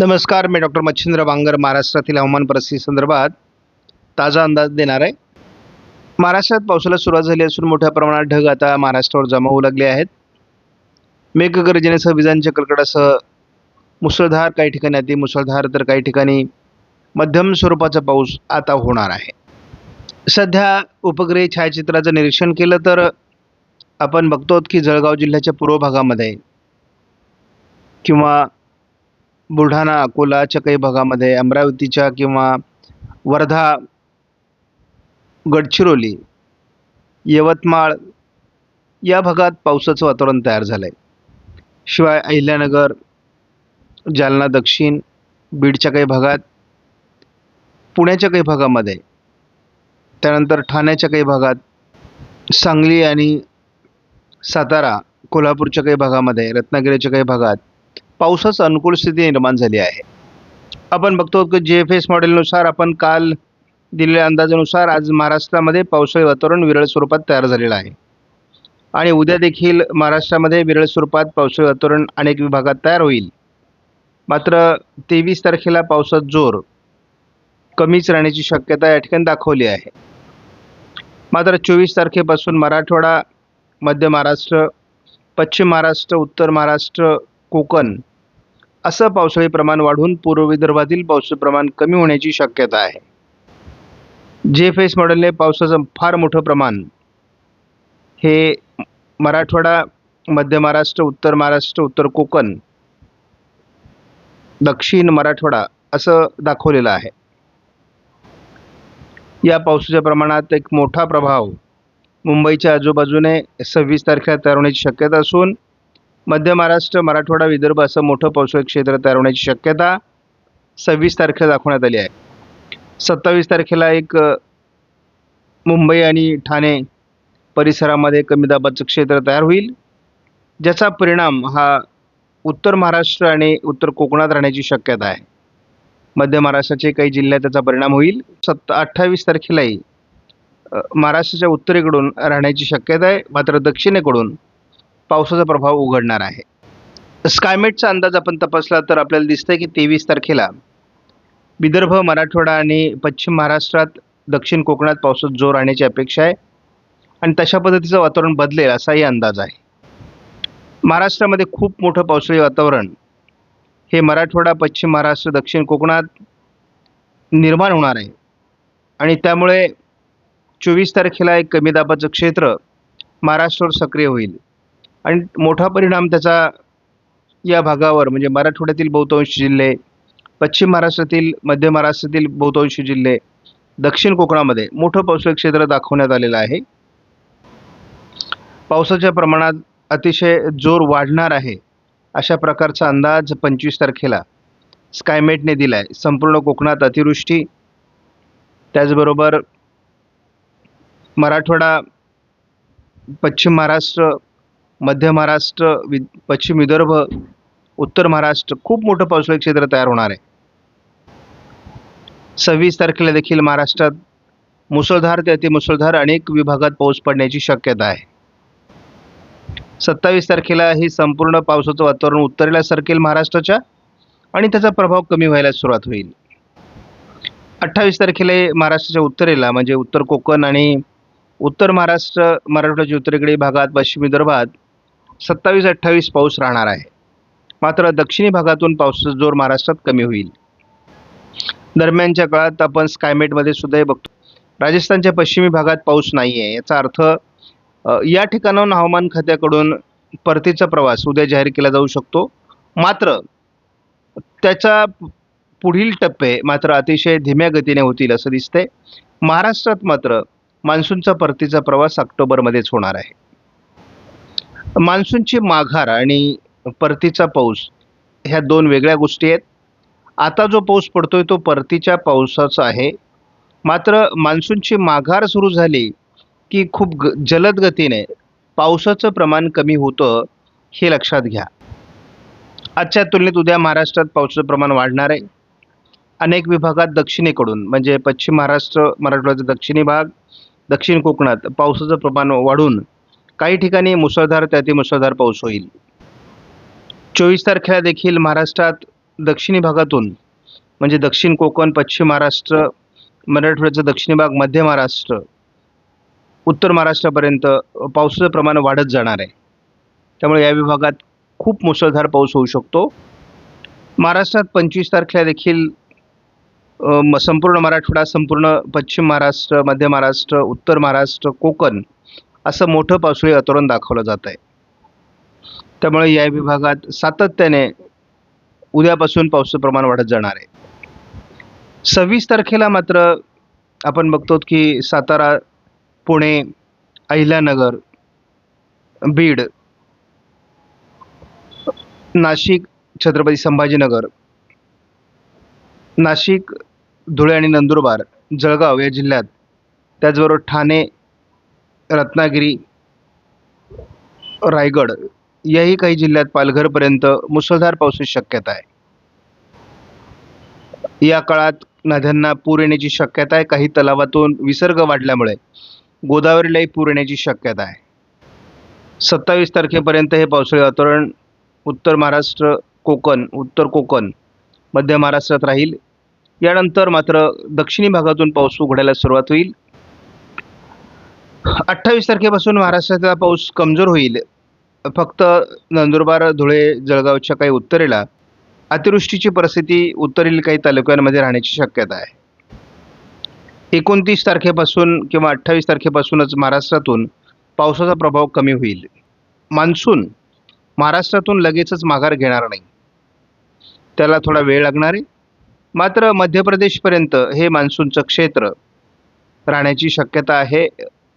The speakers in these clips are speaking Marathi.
नमस्कार मी डॉक्टर मच्छिंद्र बांगर महाराष्ट्रातील हवामान परिस्थिती संदर्भात ताजा अंदाज देणार आहे. महाराष्ट्रात पावसाला सुरुवात झाली असून मोठ्या प्रमाणात ढग आता महाराष्ट्रावर जमा होऊ लागले आहेत. मेघगर्जनेसह विजांच्या कडकडासह मुसळधार काही ठिकाणी अति मुसळधार तर काही ठिकाणी मध्यम स्वरूपाचा पाऊस आता होणार आहे. सध्या उपग्रही छायाचित्राचं निरीक्षण केलं तर आपण बघतो की जळगाव जिल्ह्याच्या पूर्व भागामध्ये किंवा बुलढाणा अकोलाच्या काही भागामध्ये अमरावतीच्या किंवा वर्धा गडचिरोली यवतमाळ या भागात पावसाचं वातावरण तयार झालं आहे शिवाय अहिल्यानगर जालना दक्षिण बीडच्या काही भागात पुण्याच्या काही भागामध्ये त्यानंतर ठाण्याच्या काही भागात सांगली आणि सातारा कोल्हापूरच्या काही भागामध्ये रत्नागिरीच्या काही भागात पावसाचं अनुकूल स्थिती निर्माण झाली आहे. आपण बघतो की जे एफ एस मॉडेलनुसार आपण काल दिलेल्या अंदाजानुसार आज महाराष्ट्रामध्ये पावसाळी वातावरण विरळ स्वरूपात तयार झालेलं आहे. आणि उद्या देखील महाराष्ट्रामध्ये विरळ स्वरूपात पावसाळी वातावरण अनेक विभागात तयार होईल. मात्र तेवीस तारखेला पावसात जोर कमीच राहण्याची शक्यता या ठिकाणी दाखवली आहे. मात्र चोवीस तारखेपासून मराठवाडा मध्य महाराष्ट्र पश्चिम महाराष्ट्र उत्तर महाराष्ट्र कोकण असं पावसाळी प्रमाण वाढून पूर्व विदर्भातील पावसाचं प्रमाण कमी होण्याची शक्यता आहे. जे एफ एस मॉडेलने पावसाचं फार मोठं प्रमाण हे मराठवाडा मध्य महाराष्ट्र उत्तर महाराष्ट्र उत्तर कोकण दक्षिण मराठवाडा असं दाखवलेलं आहे. या पावसाच्या प्रमाणात एक मोठा प्रभाव मुंबईच्या आजूबाजूने सव्वीस तारखेला तयार होण्याची शक्यता असून मध्य महाराष्ट्र मराठवाडा विदर्भ असं मोठं पावसाळी क्षेत्र तयार होण्याची शक्यता सव्वीस तारखेला दाखवण्यात आली आहे. सत्तावीस तारखेला एक मुंबई आणि ठाणे परिसरामध्ये कमी दाबाचं क्षेत्र तयार होईल ज्याचा परिणाम हा उत्तर महाराष्ट्र आणि उत्तर कोकणात राहण्याची शक्यता आहे. मध्य महाराष्ट्राचे काही जिल्ह्यात त्याचा परिणाम होईल. सत्ता अठ्ठावीस तारखेलाही महाराष्ट्राच्या उत्तरेकडून राहण्याची शक्यता आहे मात्र दक्षिणेकडून पावसाचा प्रभाव उघडणार आहे. स्कायमेटचा अंदाज आपण तपासला तर आपल्याला दिसतंय की तेवीस तारखेला विदर्भ मराठवाडा आणि पश्चिम महाराष्ट्रात दक्षिण कोकणात पावसात जोर आणण्याची अपेक्षा आहे आणि तशा पद्धतीचं वातावरण बदलेल असाही अंदाज आहे. महाराष्ट्रामध्ये खूप मोठं पावसाळी वातावरण हे मराठवाडा पश्चिम महाराष्ट्र दक्षिण कोकणात निर्माण होणार आहे. आणि त्यामुळे चोवीस तारखेला एक कमी दाबाचं क्षेत्र महाराष्ट्रावर सक्रिय होईल. आणि मोठा परिणाम त्याचा या भागावर म्हणजे मराठवाड्यातील बहुतांश जिल्हे पश्चिम महाराष्ट्रातील मध्य महाराष्ट्रातील बहुतांश जिल्हे दक्षिण कोकणामध्ये मोठं पावसाळी क्षेत्र दाखवण्यात आलेलं आहे. पावसाच्या प्रमाणात अतिशय जोर वाढणार आहे अशा प्रकारचा अंदाज पंचवीस तारखेला स्कायमेटने दिला आहे संपूर्ण कोकणात अतिवृष्टी. त्याचबरोबर मराठवाडा पश्चिम महाराष्ट्र मध्य महाराष्ट्र वि पश्चिम विदर्भ उत्तर महाराष्ट्र खूप मोठं पावसाळी क्षेत्र तयार होणार आहे. सव्वीस तारखेला देखील महाराष्ट्रात मुसळधार ते अतिमुसळधार अनेक विभागात पाऊस पडण्याची शक्यता आहे. सत्तावीस तारखेला ही संपूर्ण पावसाचं वातावरण उत्तरेला सरकेल महाराष्ट्राच्या आणि त्याचा प्रभाव कमी व्हायला सुरुवात होईल. अठ्ठावीस तारखेला महाराष्ट्राच्या उत्तरेला म्हणजे उत्तर कोकण आणि उत्तर महाराष्ट्र मराठवाड्याच्या उत्तरेकडे भागात पश्चिम विदर्भात सत्तावीस अठ्ठावीस पाऊस राहणार आहे. मात्र दक्षिणी भागातून पावसाचा जोर महाराष्ट्रात कमी होईल. दरम्यानच्या काळात आपण स्कायमेटमध्ये सुद्धा हे बघतो. राजस्थानच्या पश्चिमी भागात पाऊस नाही आहे याचा अर्थ या ठिकाणाहून हवामान खात्याकडून परतीचा प्रवास उद्या जाहीर केला जाऊ शकतो. मात्र त्याचा पुढील टप्पे मात्र अतिशय धीम्या गतीने होतील असं दिसतंय. महाराष्ट्रात मात्र मान्सूनचा परतीचा प्रवास ऑक्टोबरमध्येच होणार आहे. मान्सूनची माघार आणि परतीचा पाऊस ह्या दोन वेगळ्या गोष्टी आहेत. आता जो पाऊस पडतोय तो परतीच्या पावसाचा आहे. मात्र मान्सूनची माघार सुरू झाली की खूप ग जलद गतीने पावसाचं प्रमाण कमी होतं हे लक्षात घ्या. आजच्या तुलनेत उद्या महाराष्ट्रात पावसाचं प्रमाण वाढणार आहे. अनेक विभागात दक्षिणेकडून म्हणजे पश्चिम महाराष्ट्र मराठवाड्याचा दक्षिणी भाग दक्षिण कोकणात पावसाचं प्रमाण वाढून काही ठिकाणी मुसळधार त्यातील मुसळधार पाऊस होईल. चोवीस तारखेला देखील महाराष्ट्रात दक्षिणी भागातून म्हणजे दक्षिण कोकण पश्चिम महाराष्ट्र मराठवाड्याचा दक्षिणी भाग मध्य महाराष्ट्र उत्तर महाराष्ट्रापर्यंत पावसाचं प्रमाण वाढत जाणार आहे. त्यामुळे या विभागात खूप मुसळधार पाऊस होऊ शकतो. महाराष्ट्रात पंचवीस तारखेला देखील म- संपूर्ण मराठवाडा संपूर्ण पश्चिम महाराष्ट्र मध्य महाराष्ट्र उत्तर महाराष्ट्र कोकण असं मोठं पावसाळी वातावरण दाखवलं जात आहे. त्यामुळे या विभागात सातत्याने उद्यापासून पावसाचं प्रमाण वाढत जाणार आहे. सव्वीस तारखेला मात्र आपण बघतो की सातारा पुणे अहिल्यानगर बीड नाशिक छत्रपती संभाजीनगर नाशिक धुळे आणि नंदुरबार जळगाव या जिल्ह्यात त्याचबरोबर ठाणे रत्नागिरी रायगड याही काही जिल्ह्यात पालघरपर्यंत मुसळधार पावसाची शक्यता आहे. या काळात नद्यांना पूर येण्याची शक्यता आहे. काही तलावातून विसर्ग वाढल्यामुळे गोदावरीलाही पूर येण्याची शक्यता आहे. सत्तावीस तारखेपर्यंत हे पावसाळी वातावरण उत्तर महाराष्ट्र कोकण उत्तर कोकण मध्य महाराष्ट्रात राहील. यानंतर मात्र दक्षिणी भागातून पाऊस उघडायला सुरुवात होईल. अठ्ठावीस तारखेपासून महाराष्ट्रातला पाऊस कमजोर होईल. फक्त नंदुरबार धुळे जळगावच्या काही उत्तरेला अतिवृष्टीची परिस्थिती उत्तरेल काही तालुक्यांमध्ये राहण्याची शक्यता आहे. एकोणतीस तारखेपासून किंवा अठ्ठावीस तारखेपासूनच महाराष्ट्रातून पावसाचा प्रभाव कमी होईल. मान्सून महाराष्ट्रातून लगेचच माघार घेणार नाही. त्याला थोडा वेळ लागणार आहे. मात्र मध्य प्रदेशपर्यंत हे मान्सूनचं क्षेत्र राहण्याची शक्यता आहे.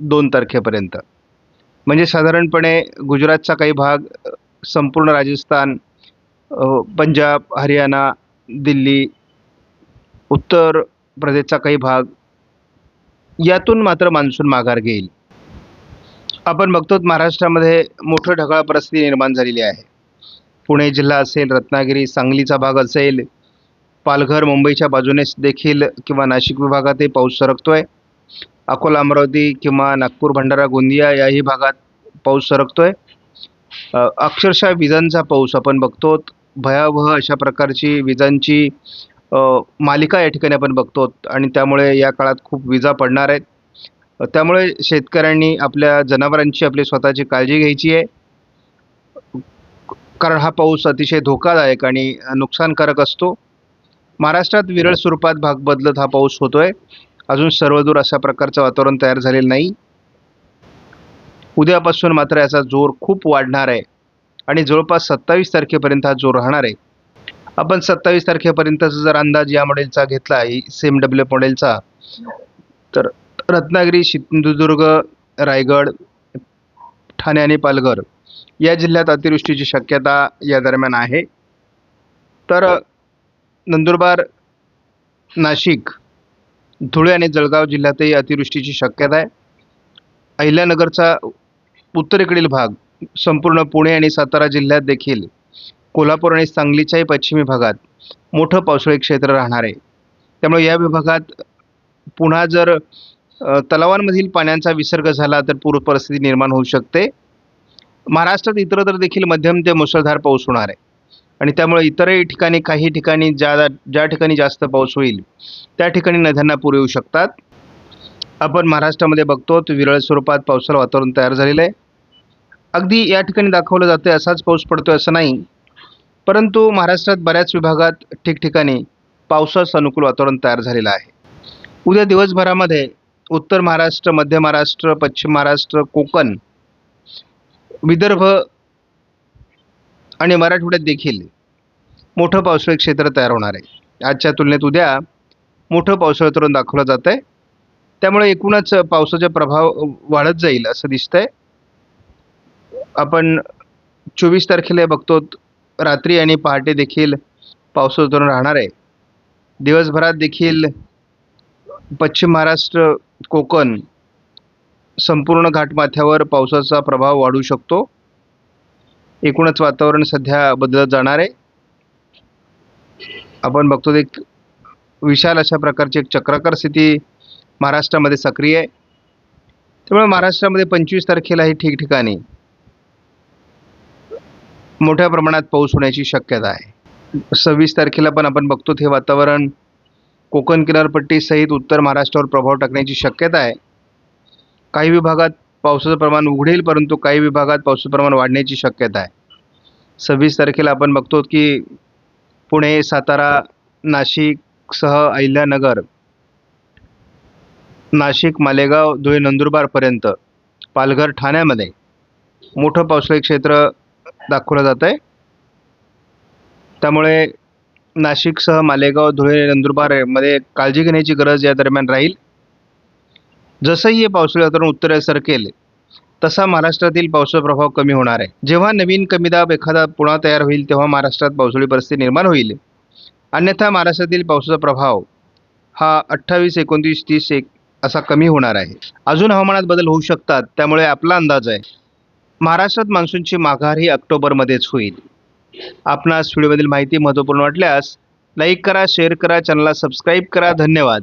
दोन तारखेपर्यंत. म्हणजे साधारणपणे गुजरातचा काही भाग संपूर्ण राजस्थान पंजाब हरियाणा दिल्ली उत्तर प्रदेशचा काही भाग यातून मात्र मान्सून माघार घेईल. आपण बघतो महाराष्ट्रामध्ये मोठं ढगाळ परिस्थिती निर्माण झालेली आहे. पुणे जिल्हा असेल रत्नागिरी सांगलीचा भाग असेल पालघर मुंबईच्या बाजूने देखील किंवा नाशिक विभागातही पाऊस सरकतो आहे अकोला अमरावती किंवा नागपूर भंडारा गोंदिया याही भागात पाऊस सरकतोय. आहे अक्षरशः विजांचा पाऊस आपण बघतो. भयावह अशा प्रकारची विजांची मालिका या ठिकाणी आपण बघतो आणि त्यामुळे या काळात खूप विजा पडणार आहेत. त्यामुळे शेतकऱ्यांनी आपल्या जनावरांची आपली स्वतःची काळजी घ्यायची आहे. कारण हा पाऊस अतिशय धोकादायक आणि नुकसानकारक असतो. महाराष्ट्रात विरळ स्वरूपात भाग बदलत हा पाऊस होतोय. अजून सर्वदूर अशा प्रकारचं वातावरण तयार झालेलं नाही. उद्यापासून मात्र याचा जोर खूप वाढणार आहे. आणि जवळपास सत्तावीस तारखेपर्यंत हा जोर राहणार आहे. आपण सत्तावीस तारखेपर्यंतचा जर अंदाज या मॉडेलचा घेतला सेम डब्ल्यू मॉडेलचा तर रत्नागिरी सिंधुदुर्ग रायगड ठाणे आणि पालघर या जिल्ह्यात अतिवृष्टीची शक्यता या दरम्यान आहे. तर नंदुरबार नाशिक धुळे आणि जळगाव जिल्ह्यातही अतिवृष्टीची शक्यता आहे. अहिल्यानगरचा उत्तरेकडील भाग संपूर्ण पुणे आणि सातारा जिल्ह्यात देखील कोल्हापूर आणि सांगलीच्याही पश्चिमी भागात मोठं पावसाळी क्षेत्र राहणार आहे. त्यामुळे या विभागात पुन्हा जर तलावांमधील पाण्याचा विसर्ग झाला तर पूर परिस्थिती निर्माण होऊ शकते. महाराष्ट्रात इतरत्र देखील मध्यम ते मुसळधार पाऊस होणार आहे. आणि त्यामुळे इतरही ठिकाणी काही ठिकाणी ज्या ज्या ठिकाणी जास्त पाऊस होईल त्या ठिकाणी नद्यांना पूर येऊ शकतात. आपण महाराष्ट्रामध्ये बघतो विरळ स्वरूपात पावसाला वातावरण तयार झालेलं आहे. अगदी या ठिकाणी दाखवलं जातं असाच पाऊस पडतो असं नाही. परंतु महाराष्ट्रात बऱ्याच विभागात ठिकठिकाणी पावसास अनुकूल वातावरण तयार झालेलं आहे. उद्या दिवसभरामध्ये उत्तर महाराष्ट्र मध्य महाराष्ट्र पश्चिम महाराष्ट्र कोकण विदर्भ आणि मराठवाड्यात देखील मोठं पावसाळी क्षेत्र तयार होणार आहे. आजच्या तुलनेत उद्या मोठं पावसाळं तरुण दाखवलं जात आहे त्यामुळे एकूणच पावसाचा प्रभाव वाढत जाईल असं दिसतंय. आपण चोवीस तारखेला बघतो रात्री आणि पहाटे देखील पावसाचं उतरून राहणार आहे. दिवसभरात देखील पश्चिम महाराष्ट्र कोकण संपूर्ण घाटमाथ्यावर पावसाचा प्रभाव वाढू शकतो. एकूणच वातावरण सध्या बदलत जाणार आहे. आपण बघतो एक विशाल अशा प्रकारची एक चक्राकार स्थिती महाराष्ट्रामध्ये सक्रिय आहे. त्यामुळे महाराष्ट्रामध्ये पंचवीस तारखेलाही ठिकठिकाणी मोठ्या प्रमाणात पाऊस होण्याची शक्यता आहे. सव्वीस तारखेला पण आपण बघतो हे वातावरण कोकण किनारपट्टीसहित उत्तर महाराष्ट्रावर प्रभाव टाकण्याची शक्यता आहे. काही विभागात पावसाचं प्रमाण उघडेल परंतु काही विभागात पावसाचं प्रमाण वाढण्याची शक्यता आहे. सव्वीस तारखेला आपण बघतो की पुणे सातारा नाशिकसह अहिल्यानगर नाशिक मालेगाव धुळे नंदुरबारपर्यंत पालघर ठाण्यामध्ये मोठं पावसाळी क्षेत्र दाखवलं जात आहे. त्यामुळे नाशिकसह मालेगाव धुळे नंदुरबारमध्ये काळजी घेण्याची गरज या दरम्यान राहील. जसंही हे पावसाळी वातावरण उत्तरेला सरकेल तसा महाराष्ट्रातील पावसाचा प्रभाव कमी होणार आहे. जेव्हा नवीन कमी दाब एखादा पुन्हा तयार होईल तेव्हा महाराष्ट्रात पावसाळी परिस्थिती निर्माण होईल. अन्यथा महाराष्ट्रातील पावसाचा प्रभाव हा अठ्ठावीस एकोणतीस तीस एक असा कमी होणार आहे. अजून हवामानात बदल होऊ शकतात त्यामुळे आपला अंदाज आहे. महाराष्ट्रात मान्सूनची माघार ही ऑक्टोबरमध्येच होईल. आपणास व्हिडिओमधील माहिती महत्त्वपूर्ण वाटल्यास लाईक करा शेअर करा चॅनलला सबस्क्राईब करा. धन्यवाद.